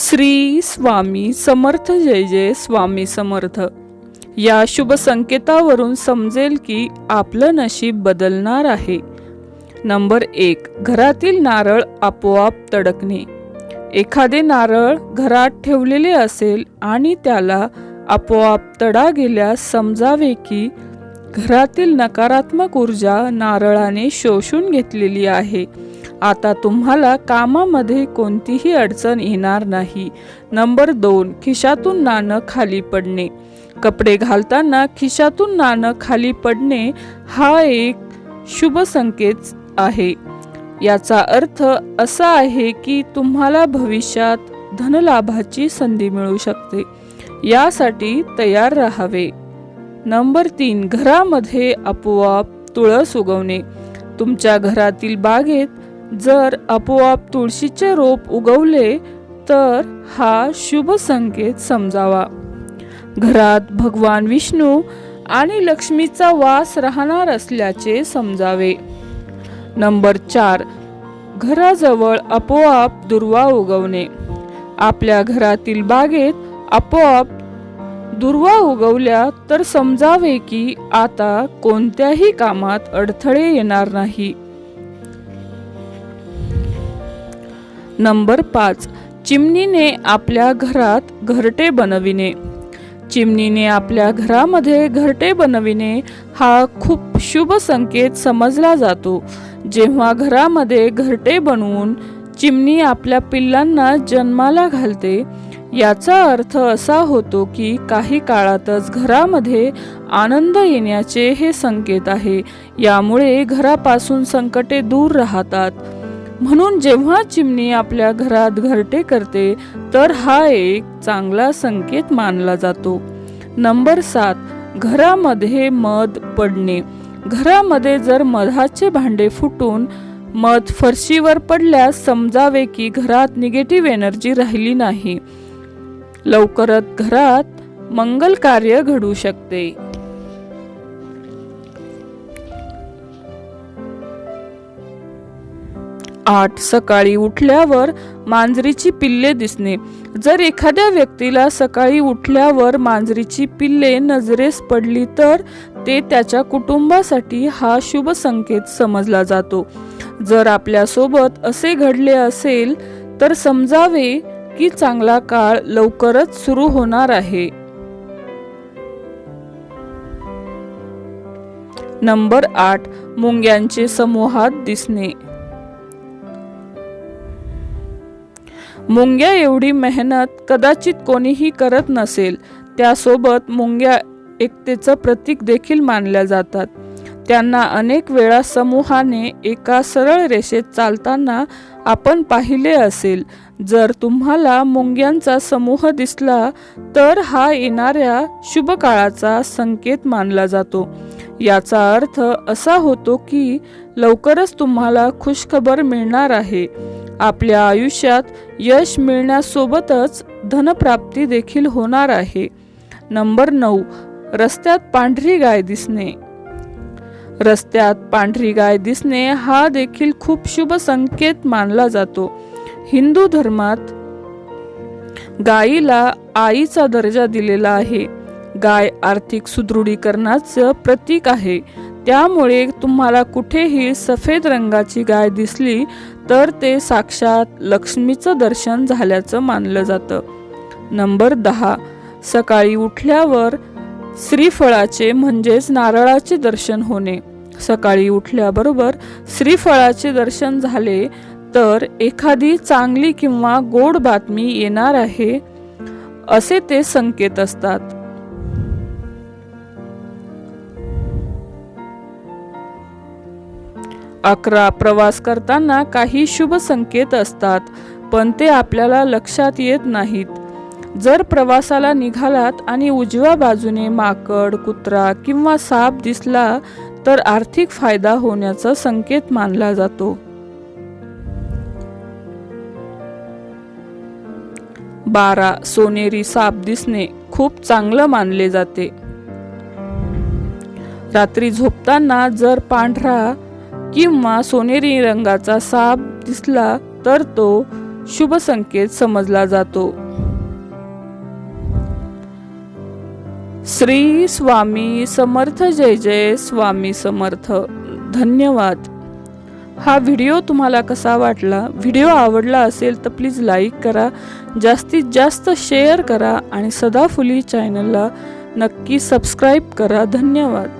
श्री स्वामी समर्थ जय जय स्वामी समर्थ. या शुभ संकेतावरून समजेल की आपलं नशीब बदलणार आहे. नंबर एक घरातील नारळ आपोआप तडकणे. एखादे नारळ घरात ठेवलेले असेल आणि त्याला आपोआप तडा गेल्यास समजावे की घरातील नकारात्मक ऊर्जा नारळाने शोषून घेतलेली आहे. आता तुम्हाला कामामध्ये कोणतीही अडचण येणार नाही. नंबर दोन खिशातून नाणं खाली पडणे. कपडे घालताना खिशातून नाणं खाली पडणे हा एक शुभ संकेत आहे. याचा अर्थ असा आहे की तुम्हाला भविष्यात धनलाभाची संधी मिळू शकते. यासाठी तयार राहावे. नंबर तीन घरामध्ये आपोआप तुळस उगवणे. तुमच्या घरातील बागेत जर आपोआप तुळशीचे रोप उगवले तर हा शुभ संकेत समजावा. घरात भगवान विष्णू आणि लक्ष्मीचा वास राहणार असल्याचे समजावे. नंबर चार घराजवळ आपोआप दुर्वा उगवणे. आपल्या घरातील बागेत आपोआप दुर्वा उगवल्या तर समजावे की आता कोणत्याही कामात अडथळे येणार नाही. नंबर पाच. चिमणीने आपल्या घरात घरटे बनविणे. चिमणीने आपल्या घरामध्ये घरटे बनविणे हा खूप शुभ संकेत समजला जातो. जेव्हा घरामध्ये घरटे बनवून चिमणी आपल्या पिल्लांना जन्माला घालते याचा अर्थ असा होतो की काही काळातच घरामध्ये आनंद येण्याचे हे संकेत आहे. यामुळे घरापासून संकटे दूर राहतात. म्हणून जेव्हा चिमणी आपल्या घरात घरटे करते तर हा एक चांगला संकेत मानला जातो. नंबर सात घरामध्ये मध पडणे. घरामध्ये जर मधाचे भांडे फुटून मध फरशीवर पडल्यास समजावे की घरात निगेटिव्ह एनर्जी राहिली नाही. लवकरच घरात मंगल कार्य घडू शकते. आठ सकाळी उठल्यावर मांजरीची पिल्ले दिसणे. जर एखाद्या व्यक्तीला सकाळी उठल्यावर मांजरीची पिल्ले नजरेस पडली तर ते त्याच्या कुटुंबासाठी हा शुभ संकेत समजला जातो. जर आपल्यासोबत असे घडले असेल तर समजावे की चांगला काळ लवकरच सुरू होणार आहे. नंबर आठ. मुंग्यांचे समूहात दिसणे. मुंग्या एवढी मेहनत कदाचित कोणीही करत नसेल. त्यासोबत मुंग्या एकतेचं प्रतीक देखील मानल्या जातात. त्यांना अनेक वेळा समूहाने एका सरळ रेषेत चालताना आपण पाहिले असेल. जर तुम्हाला मुंग्यांचा समूह दिसला तर हा येणाऱ्या शुभ काळाचा संकेत मानला जातो. याचा अर्थ असा होतो की लवकरच तुम्हाला खुशखबर मिळणार आहे. आपल्या आयुष्यात यश मिळण्यासोबतच धनप्राप्ती देखील होणार आहे. नंबर नऊ रस्त्यात पांढरी गाय दिसणे. रस्त्यात पांढरी गाय दिसणे हा देखील खूप शुभ संकेत मानला जातो. हिंदू धर्मात गायीला आईचा दर्जा दिलेला आहे. गाय आर्थिक सुदृढीकरणाचं प्रतीक आहे. त्यामुळे तुम्हाला कुठेही सफेद रंगाची गाय दिसली तर ते साक्षात लक्ष्मीचं दर्शन झाल्याचं मानलं जातं. नंबर दहा. सकाळी उठल्यावर श्रीफळाचे म्हणजेच नारळाचे दर्शन होणे. सकाळी उठल्याबरोबर श्रीफळाचे दर्शन झाले तर एखादी चांगली किंवा गोड बातमी येणार आहे असे ते संकेत असतात. अकरा प्रवास करताना काही शुभ संकेत असतात पण ते आपल्याला लक्षात येत नाहीत. जर प्रवासाला निघालात आणि उजव्या बाजूने माकड कुत्रा किंवा साप दिसला तर आर्थिक फायदा होण्याचा संकेत मानला जातो. बारा सोनेरी साप दिसणे खूप चांगलं मानले जाते. रात्री झोपताना जर पांढरा किंवा सोनेरी रंगाचा साप दिसला तर तो शुभ संकेत समजला जातो. श्री स्वामी समर्थ जय जय स्वामी समर्थ. धन्यवाद. हा व्हिडिओ तुम्हाला कसा वाटला? व्हिडिओ आवडला असेल तर प्लीज लाईक करा जास्तीत जास्त शेअर करा आणि सदाफुली चॅनलला नक्की सबस्क्राईब करा. धन्यवाद.